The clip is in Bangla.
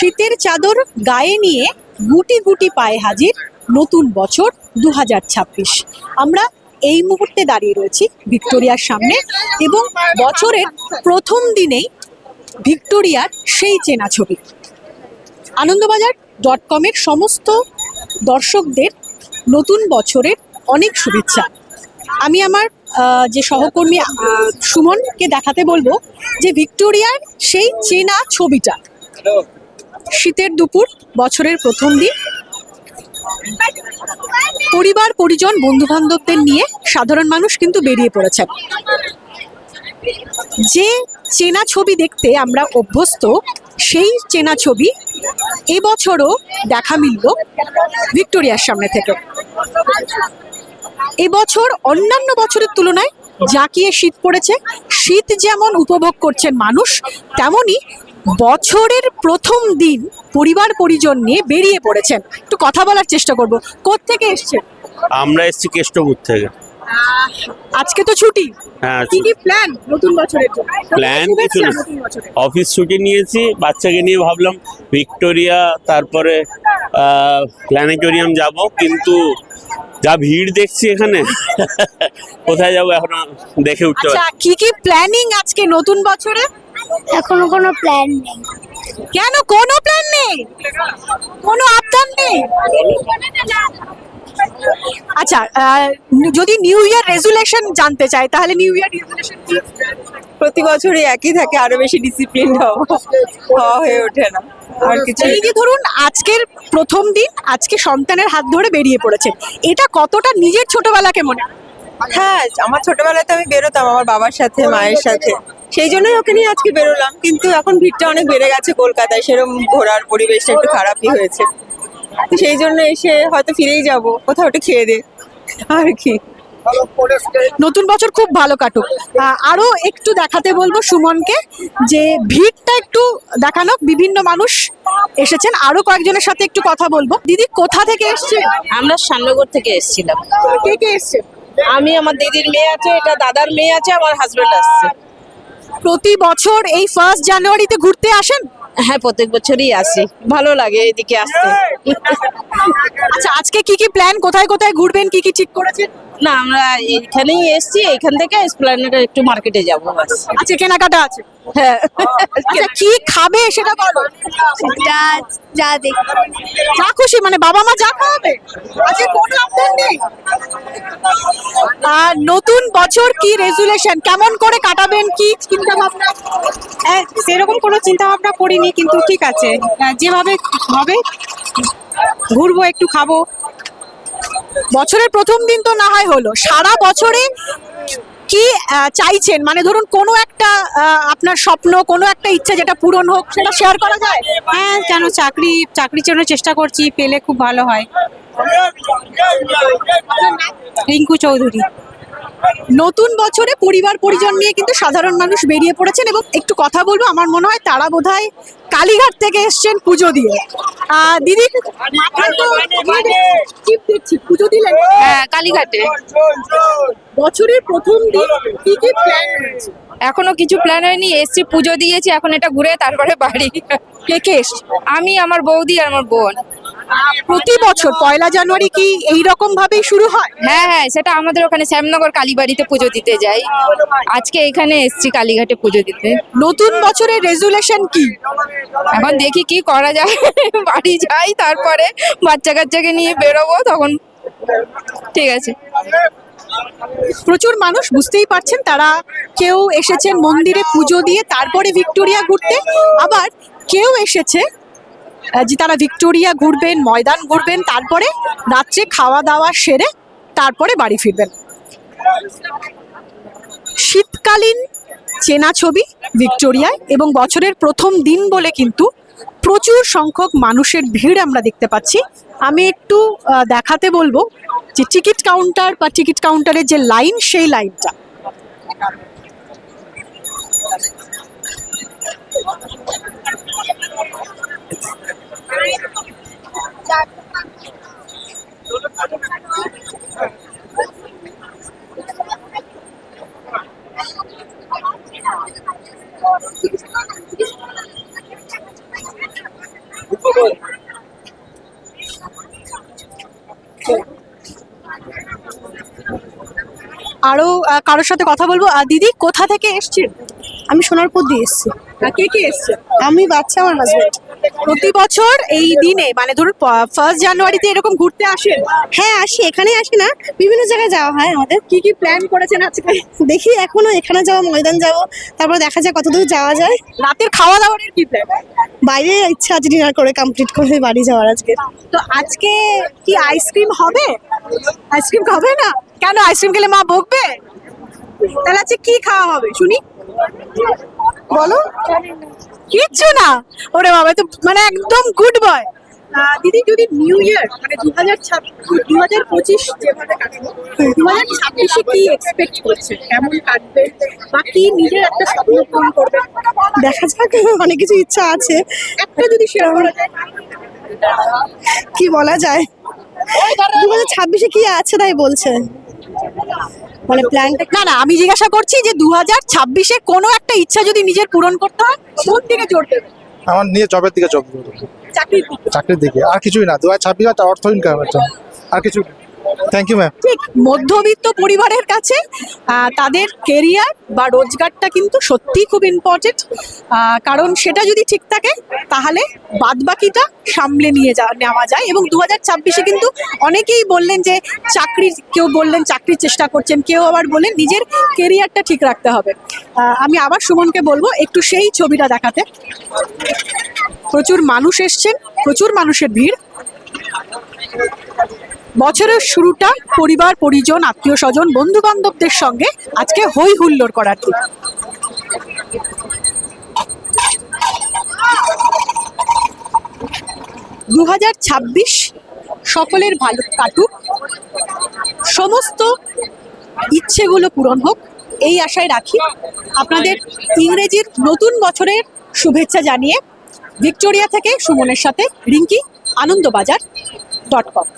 শীতের চাদর গায়ে নিয়ে গুটি গুটি পায়ে হাজির নতুন বছর দু হাজার ছাব্বিশ। আমরা এই মুহূর্তে দাঁড়িয়ে রয়েছি ভিক্টোরিয়ার সামনে এবং বছরের প্রথম দিনেই ভিক্টোরিয়ার সেই চেনা ছবি। আনন্দবাজার ডট কমের সমস্ত দর্শকদের নতুন বছরের অনেক শুভেচ্ছা। আমি আমার যে সহকর্মী সুমনকে দেখাতে বলব যে ভিক্টোরিয়ার সেই চেনা ছবিটা। শীতের দুপুর, বছরের প্রথম দিন। পরিবার, পরিজন বন্ধু বান্ধবদের নিয়ে সাধারণ মানুষ কিন্তু বেরিয়ে পড়েছেন। যে চেনা ছবি দেখতে আমরা অভ্যস্ত, সেই চেনা ছবি এবছরও দেখা মিলল ভিক্টোরিয়ার সামনে থেকে। এবছর অন্যান্য বছরের তুলনায় জাঁকিয়ে শীত পড়েছে, শীত যেমন উপভোগ করছেন মানুষ তেমনি বছরের প্রথম দিন পরিবার পরিজন নিয়ে বেরিয়ে পড়েছেন। একটু কথা বলার চেষ্টা করব। থেকে এসছেন? আমরা এসেছি কেষ্টপুর থেকে। আজকে তো ছুটি। হ্যাঁ কি কি প্ল্যান নতুন বছরের জন্য? Plan কিছু না। অফিস ছুটি নিয়েছি বাচ্চাকে নিয়ে ভাবলাম ভিক্টোরিয়া তারপরে প্ল্যানেটোরিয়াম যাব কিন্তু যা ভিড় দেখছি এখানে কোথায় যাব এখন দেখে উঠতে আচ্ছা কি কি প্ল্যানিং আজকে নতুন বছরে? এখনও কোনো প্ল্যান নেই। কেন? কোনো প্ল্যান নেই? কোনো আবদার নেই? আচ্ছা আহ, যদি নিউ ইয়ার রেজুলেশন জানতে চাই তাহলে নিউ ইয়ার রেজুলেশন কি? প্রতি বছরই একই থাকে আরও বেশি ডিসিপ্লিন হওয়া হয়ে ওঠে না। আর কিছু এই যে ধরুন আজকের প্রথম দিন আজকে সন্তানের হাত ধরে বেরিয়ে পড়েছে। এটা কতটা নিজের ছোটবেলাকে মনে হ্যাঁ আমার ছোটবেলায় তো আমি বেরোতাম আমার বাবার সাথে মায়ের সাথে। সেই জন্যই ওকে নিয়ে আজকে বেরোলাম কিন্তু এখন ভিড়টা অনেক বেড়ে গেছে কলকাতায় সেরকম ঘোরার পরিবেশটা একটু খারাপই হয়েছে। তো সেই জন্য এসে হয়তো ফিরেই যাব কোথাও একটু খেয়ে দে আর কি। নতুন বছর খুব ভালো কাটুক। আহ, আরও একটু দেখাতে বলব সুমনকে যে ভিড়টা একটু দেখানো বিভিন্ন মানুষ এসেছেন আরও কয়েকজনের সাথে একটু কথা বলব। দিদি কোথা থেকে এসছে আমরা শ্যামনগর থেকে এসেছিলাম। কে কে এসছে আমি আমার দিদির মেয়ে আছে এটা দাদার মেয়ে আছে আমার হাজবেন্ড আসছে। প্রতি বছর এই ফার্স্ট জানুয়ারিতে ঘুরতে আসেন? হ্যাঁ প্রত্যেক বছরই আসি। ভালো লাগে এদিকে আসতে। আচ্ছা আজকে কি কি প্ল্যান কোথায় কোথায় ঘুরবেন? কি কি ঠিক করেছেন? না আমরা এখানেই এসছি। এখান থেকে একটু মার্কেটে যাব আচ্ছা কেনাকাটা আছে। হ্যাঁ আচ্ছা কি খাবে সেটা বলো? যা যা দেখ যা খুশি মানে বাবা মা যা খাওয়াবে? আজকে কোনো আবদার নেই। আর নতুন বছর কি রেজুলেশন কেমন করে কাটাবেন? কি চিন্তা ভাবনা হ্যাঁ, সেরকম কোনো চিন্তা ভাবনা করিনি কিন্তু ঠিক আছে। যেভাবে হবে ঘুরবো একটু খাব। বছরের প্রথম দিন তো না হয় হলো। সারা বছরে কি চাইছেন? মানে ধরুন কোনো একটা আপনার স্বপ্ন, কোনো একটা ইচ্ছা যেটা পূরণ হোক, সেটা শেয়ার করা যায়? হ্যাঁ কেন চাকরি, চাকরির জন্য চেষ্টা করছি, পেলে খুব ভালো হয়। রিঙ্কু চৌধুরী। নতুন বছরে পরিবার পরিজন নিয়ে কিন্তু সাধারণ মানুষ বেরিয়ে পড়েছেন এবং একটু কথা বলব আমার মনে হয় তারা বোধহয় কালীঘাট থেকে এসছেন পুজো দিয়ে। দিদি পুজো দিলেন? হ্যাঁ কালীঘাটে। বছরের প্রথম দিন কি কি প্ল্যান এখনও কিছু প্ল্যান হয়নি এসছি পুজো দিয়েছি এখন এটা ঘুরে তারপরে বাড়ি। কে কে আমি আমার বৌদি আর আমার বোন। প্রতি বছর পয়লা জানুয়ারি কি এই রকম ভাবেই শুরু হয়? হ্যাঁ হ্যাঁ সেটা আমাদের ওখানে শ্যামনগর কালীবাড়িতে পুজো দিতে যাই। আজকে এখানে এসছি কালীঘাটে পুজো দিতে। নতুন বছরের রেজুলেশন কি? এখন দেখি কি করা যায়। বাড়ি যাই তারপরে বাচ্চা কাচ্চাকে নিয়ে বেরোবো তখন ঠিক আছে। প্রচুর মানুষ বুঝতেই পারছেন তারা কেউ এসেছেন মন্দিরে পুজো দিয়ে তারপরে ভিক্টোরিয়া ঘুরতে আবার কেউ এসেছে যে তারা ভিক্টোরিয়া ঘুরবেন, ময়দান ঘুরবেন, তারপরে রাত্রে খাওয়া দাওয়া সেরে তারপরে বাড়ি ফিরবেন। শীতকালীন চেনা ছবি ভিক্টোরিয়ায় এবং বছরের প্রথম দিন বলে কিন্তু প্রচুর সংখ্যক মানুষের ভিড় আমরা দেখতে পাচ্ছি। আমি একটু দেখাতে বলব যে টিকিট কাউন্টার বা টিকিট কাউন্টারের যে লাইন, সেই লাইনটা। আরও কারোর সাথে কথা বলব? দিদি কোথা থেকে এসছি আমি সোনারপুর দিয়ে এসছি। কে কে এসছে আমি বাচ্চা আমার হাজবেন্ড প্রতি বছর এই দিনে মানে ধরুন ফার্স্ট জানুয়ারিতে এরকম ঘুরতে আসেন? হ্যাঁ আসি এখানেই আসি না বিভিন্ন জায়গায় যাওয়া হয় আমাদের। কি কি প্ল্যান করেছেন আজকে? দেখি এখনও এখানে যাওয়া ময়দান যাব তারপর দেখা যায় কতদূর যাওয়া যায়। রাতের খাওয়া দাওয়ার কি প্ল্যান বাইরে ইচ্ছা আছে ডিনার করে কমপ্লিট করে বাড়ি যাওয়ার আজকে। তো আজকে কি আইসক্রিম হবে? আইসক্রিম খাবে না? কেন আইসক্রিম খেলে মা বকবে? তাহলে আজকে কি খাওয়া হবে? শুনি। বলো। কিচ্ছু না। ওরে বাবা তো মানে একদম গুড বয় দিদি যদি নিউ ইয়ার মানে দু হাজার দু হাজার পঁচিশ যেভাবে কাটবে দু হাজার ছাব্বিশে কি এক্সপেক্ট করছে? কেমন কাটবে? বা কি নিজের একটা স্বপ্ন পূরণ করবে? দেখা যাক অনেক কিছু ইচ্ছা আছে। একটা যদি করা কি বলা যায়? দু হাজার ছাব্বিশে কি আছে তাই বলছে? মানে প্ল্যানটা না না আমি জিজ্ঞাসা করছি যে দু হাজার ছাব্বিশে কোনো একটা ইচ্ছা যদি নিজের পূরণ করতে হয় কোন দিকে জোর দেবে? আমার নিয়ে জবের দিকে জব চাকরির দিকে। চাকরির দিকে। আর কিছুই না দু হাজার ছাব্বিশ অর্থ ইনকামের জন্য আর কিছু থ্যাংক ইউ ম্যাম ঠিক, মধ্যবিত্ত পরিবারের কাছে তাদের কেরিয়ার বা রোজগারটা কিন্তু সত্যিই খুব ইম্পর্টেন্ট কারণ সেটা যদি ঠিক থাকে, তাহলে বাদবাকিটা সামলে নিয়ে যা, নেওয়া যায়। এবং দু হাজার ছাব্বিশে কিন্তু অনেকেই বললেন যে চাকরির, কেউ বললেন চাকরির চেষ্টা করছেন, কেউ আবার বললেন নিজের কেরিয়ারটা ঠিক রাখতে হবে। আমি আবার সুমনকে বলব, একটু সেই ছবিটা দেখাতে। প্রচুর মানুষ এসছেন, প্রচুর মানুষের ভিড়। বছরের শুরুটা পরিবার, পরিজন, আত্মীয় স্বজন বন্ধু বান্ধবদের সঙ্গে আজকে হই হুল্লোড় করার দিন। দু হাজার ছাব্বিশ সকলের ভালো কাটুক। সমস্ত ইচ্ছেগুলো পূরণ হোক, এই আশায় রাখি। আপনাদের ইংরেজির নতুন বছরের শুভেচ্ছা জানিয়ে ভিক্টোরিয়া থেকে সুমনের সাথে রিঙ্কি আনন্দবাজার ডট কম।